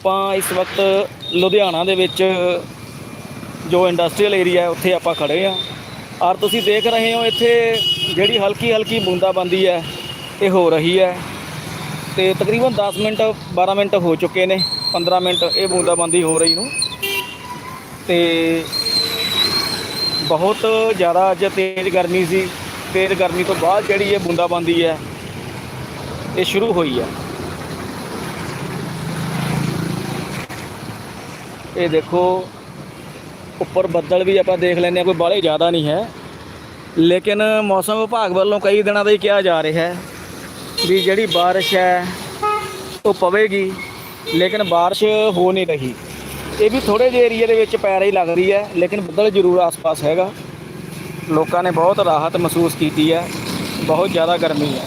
ਆਪਾਂ ਇਸ ਵਕਤ ਲੁਧਿਆਣਾ ਦੇ ਵਿੱਚ ਜੋ ਇੰਡਸਟਰੀਅਲ ਏਰੀਆ ਹੈ, ਉੱਥੇ ਆਪਾਂ ਖੜੇ ਆ ਔਰ ਤੁਸੀਂ ਦੇਖ ਰਹੇ ਹੋ ਇੱਥੇ ਜਿਹੜੀ ਹਲਕੀ ਹਲਕੀ ਬੂੰਦਾਬਾਂਦੀ ਹੈ, ਇਹ ਹੋ ਰਹੀ ਹੈ। ਤੇ ਤਕਰੀਬਨ 10 ਮਿੰਟ 12 ਮਿੰਟ ਹੋ ਚੁੱਕੇ ਨੇ 15 ਮਿੰਟ ਇਹ ਬੂੰਦਾਬਾਂਦੀ ਹੋ ਰਹੀ ਨੂੰ। ਤੇ ਬਹੁਤ ਜ਼ਿਆਦਾ ਅੱਜ ਤੇਜ਼ ਗਰਮੀ ਸੀ। ਤੇਜ਼ ਗਰਮੀ ਤੋਂ ਬਾਅਦ ਜਿਹੜੀ ਇਹ ਬੂੰਦਾਬਾਂਦੀ ਹੈ, ਇਹ ਸ਼ੁਰੂ ਹੋਈ ਹੈ। ਇਹ ਦੇਖੋ, ਉੱਪਰ ਬੱਦਲ ਵੀ ਆਪਾਂ ਦੇਖ ਲੈਂਦੇ ਹਾਂ, ਕੋਈ ਬਾਲੇ ਜ਼ਿਆਦਾ ਨਹੀਂ ਹੈ। ਲੇਕਿਨ ਮੌਸਮ ਵਿਭਾਗ ਵੱਲੋਂ ਕਈ ਦਿਨਾਂ ਦਾ ਹੀ ਕਿਹਾ ਜਾ ਰਿਹਾ ਹੈ ਵੀ ਜਿਹੜੀ ਬਾਰਿਸ਼ ਹੈ, ਉਹ ਪਵੇਗੀ, ਲੇਕਿਨ ਬਾਰਿਸ਼ ਹੋ ਨਹੀਂ ਰਹੀ। ਇਹ ਵੀ ਥੋੜੇ ਜਿਹੇ ਏਰੀਆ ਦੇ ਵਿੱਚ ਪੈ ਰਹੀ ਲੱਗ ਰਹੀ ਹੈ, ਲੇਕਿਨ ਬੱਦਲ ਜ਼ਰੂਰ ਆਸ-ਪਾਸ ਹੈਗਾ। ਲੋਕਾਂ ਨੇ ਬਹੁਤ ਰਾਹਤ ਮਹਿਸੂਸ ਕੀਤੀ ਹੈ, ਬਹੁਤ ਜ਼ਿਆਦਾ ਗਰਮੀ ਹੈ।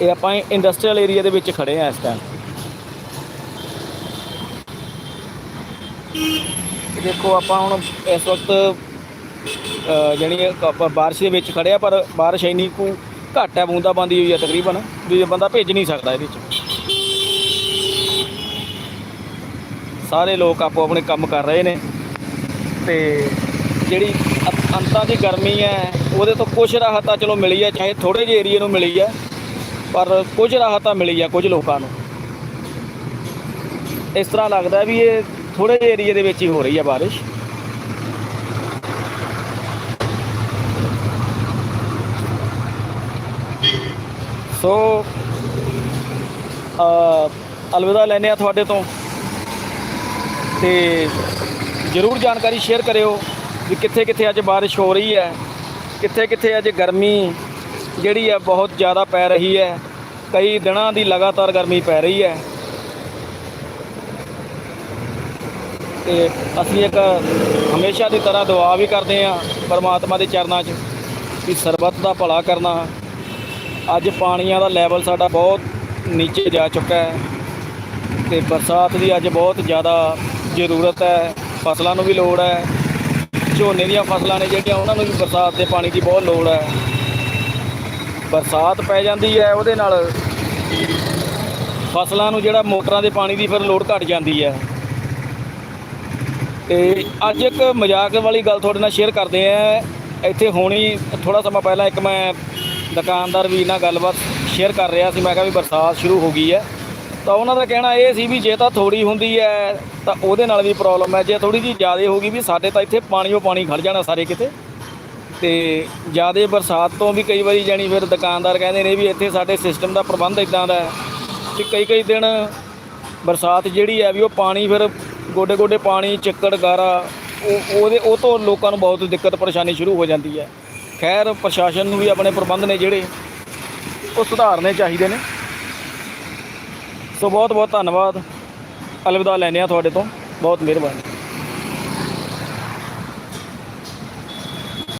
ਇਹ ਆਪਾਂ ਇੰਡਸਟਰੀਅਲ ਏਰੀਆ ਦੇ ਵਿੱਚ ਖੜੇ ਆ ਇਸ ਟਾਈਮ ਦੇਖੋ ਆਪਾਂ ਹੁਣ ਇਸ ਵਕਤ ਅ, ਜਾਣੀ ਆਪਾਂ ਬਾਰਿਸ਼ ਦੇ ਵਿੱਚ ਖੜੇ ਆ ਪਰ ਬਾਰਿਸ਼ ਇੰਨੀ ਕੁ ਘੱਟ ਹੈ ਬੂੰਦਾ ਬੂੰਦਾਬਾਂਦੀ ਹੋਈ ਹੈ ਤਕਰੀਬਨ ਵੀ ਬੰਦਾ ਭੇਜ ਨਹੀਂ ਸਕਦਾ ਇਹਦੇ ਵਿੱਚ। ਸਾਰੇ ਲੋਕ ਆਪੋ ਆਪਣੇ ਕੰਮ ਕਰ ਰਹੇ ਨੇ। ਤੇ ਜਿਹੜੀ ਅੰਤਾਂ ਦੀ ਗਰਮੀ ਹੈ ਉਹਦੇ ਤੋਂ ਕੁਝ ਰਾਹਤ ਤਾਂ ਚਲੋ ਮਿਲੀ ਹੈ ਚਾਹੇ ਥੋੜੇ ਜਿਹੇ ਏਰੀਏ ਨੂੰ ਮਿਲੀ ਹੈ ਪਰ ਕੁਝ ਰਾਹਤ ਤਾਂ ਮਿਲੀ ਹੈ ਕੁਝ ਲੋਕਾਂ ਨੂੰ। ਇਸ ਤਰ੍ਹਾਂ ਲੱਗਦਾ ਵੀ ਇਹ ਥੋੜੇ ਜਿਹੇ ਏਰੀਏ ਦੇ ਵਿੱਚ ਹੀ ਹੋ ਰਹੀ ਹੈ ਬਾਰਿਸ਼। ਸੋ ਅਲਵਿਦਾ ਲੈਨੇ ਆ ਤੁਹਾਡੇ ਤੋਂ। ਤੇ ਜਰੂਰ ਜਾਣਕਾਰੀ ਸ਼ੇਅਰ ਕਰਿਓ ਵੀ ਕਿੱਥੇ ਕਿੱਥੇ ਅੱਜ ਬਾਰਿਸ਼ ਹੋ ਰਹੀ ਹੈ। ਕਿੱਥੇ ਕਿੱਥੇ ਅੱਜ ਗਰਮੀ ਜਿਹੜੀ ਹੈ ਬਹੁਤ ਜ਼ਿਆਦਾ ਪੈ ਰਹੀ ਹੈ। ਕਈ ਦਿਨਾਂ ਦੀ ਲਗਾਤਾਰ ਗਰਮੀ ਪੈ ਰਹੀ ਹੈ। ਤੇ ਅਸੀਂ ਇੱਕ ਹਮੇਸ਼ਾ ਦੀ ਤਰ੍ਹਾਂ ਦੁਆ ਵੀ ਕਰਦੇ ਹਾਂ ਪਰਮਾਤਮਾ ਦੇ ਚਰਨਾਂ 'ਚ ਕਿ ਸਰਬੱਤ ਦਾ ਭਲਾ ਕਰਨਾ। ਅੱਜ ਪਾਣੀਆਂ ਦਾ ਲੈਵਲ ਸਾਡਾ ਬਹੁਤ ਨੀਚੇ ਜਾ ਚੁੱਕਾ ਹੈ ਤੇ ਬਰਸਾਤ ਦੀ ਅੱਜ ਬਹੁਤ ਜ਼ਿਆਦਾ ਜ਼ਰੂਰਤ ਹੈ। ਫਸਲਾਂ ਨੂੰ ਵੀ ਲੋੜ ਹੈ। ਝੋਨੇ ਦੀਆਂ ਫਸਲਾਂ ਨੇ ਜਿਹੜੀਆਂ, ਉਹਨਾਂ ਨੂੰ ਵੀ ਬਰਸਾਤ ਦੇ ਪਾਣੀ ਦੀ ਬਹੁਤ ਲੋੜ ਹੈ। ਬਰਸਾਤ ਪੈ ਜਾਂਦੀ ਹੈ ਉਹਦੇ ਨਾਲ ਫਸਲਾਂ ਨੂੰ ਜਿਹੜਾ ਮੋਟਰਾਂ ਦੇ ਪਾਣੀ ਦੀ ਫਿਰ ਲੋੜ ਘਟ ਜਾਂਦੀ ਹੈ। ਤੇ ਅੱਜ ਇੱਕ ਮਜ਼ਾਕ ਵਾਲੀ ਗੱਲ ਤੁਹਾਡੇ ਨਾਲ ਸ਼ੇਅਰ ਕਰਦੇ ਆ ਇੱਥੇ ਹੋਣੀ ਥੋੜਾ ਸਮਾਂ ਪਹਿਲਾਂ ਇੱਕ ਮੈਂ ਦੁਕਾਨਦਾਰ ਵੀ ਨਾਲ ਗੱਲਬਾਤ ਸ਼ੇਅਰ ਕਰ ਰਿਹਾ ਸੀ। ਮੈਂ ਕਿਹਾ ਵੀ ਬਰਸਾਤ ਸ਼ੁਰੂ ਹੋ ਗਈ ਹੈ। ਤਾਂ ਉਹਨਾਂ ਦਾ ਕਹਿਣਾ ਇਹ ਸੀ ਵੀ ਜੇ ਤਾਂ ਥੋੜੀ ਹੁੰਦੀ ਹੈ, ਤਾਂ ਉਹਦੇ ਨਾਲ ਵੀ ਪ੍ਰੋਬਲਮ ਹੈ। ਜੇ ਥੋੜੀ ਜੀ ਜ਼ਿਆਦਾ ਹੋ ਗਈ ਵੀ ਸਾਡੇ ਤਾਂ ਇੱਥੇ ਪਾਣੀਓ ਪਾਣੀ ਖੜ ਜਾਣਾ ਸਾਰੇ ਕਿਤੇ। ਤੇ ਜ਼ਿਆਦਾ ਬਰਸਾਤ ਤੋਂ ਵੀ ਕਈ ਵਾਰੀ ਜਾਣੀ ਫਿਰ ਦੁਕਾਨਦਾਰ ਕਹਿੰਦੇ ਨੇ ਵੀ ਇੱਥੇ ਸਾਡੇ ਸਿਸਟਮ ਦਾ ਪ੍ਰਬੰਧ ਇਦਾਂ ਦਾ ਹੈ ਕਿ ਕਈ ਕਈ ਦਿਨ ਬਰਸਾਤ ਜਿਹੜੀ ਹੈ ਵੀ ਉਹ ਪਾਣੀ ਫਿਰ ਗੋਡੇ ਗੋਡੇ ਪਾਣੀ, ਚਿੱਕੜ, ਗਾਰਾ, ਉਹ ਉਹਦੇ ਉਹ ਤੋਂ ਲੋਕਾਂ ਨੂੰ ਬਹੁਤ ਦਿੱਕਤ ਪਰੇਸ਼ਾਨੀ ਸ਼ੁਰੂ ਹੋ ਜਾਂਦੀ ਹੈ। ਖੈਰ ਪ੍ਰਸ਼ਾਸਨ ਨੂੰ ਵੀ ਆਪਣੇ ਪ੍ਰਬੰਧ ਨੇ ਜਿਹੜੇ ਉਹ ਸੁਧਾਰਨੇ ਚਾਹੀਦੇ ਨੇ। ਸੋ ਬਹੁਤ ਬਹੁਤ ਧੰਨਵਾਦ। ਅਲਵਿਦਾ ਲੈਨੇ ਆ ਤੁਹਾਡੇ ਤੋਂ। ਬਹੁਤ ਮਿਹਰਬਾਨੀ।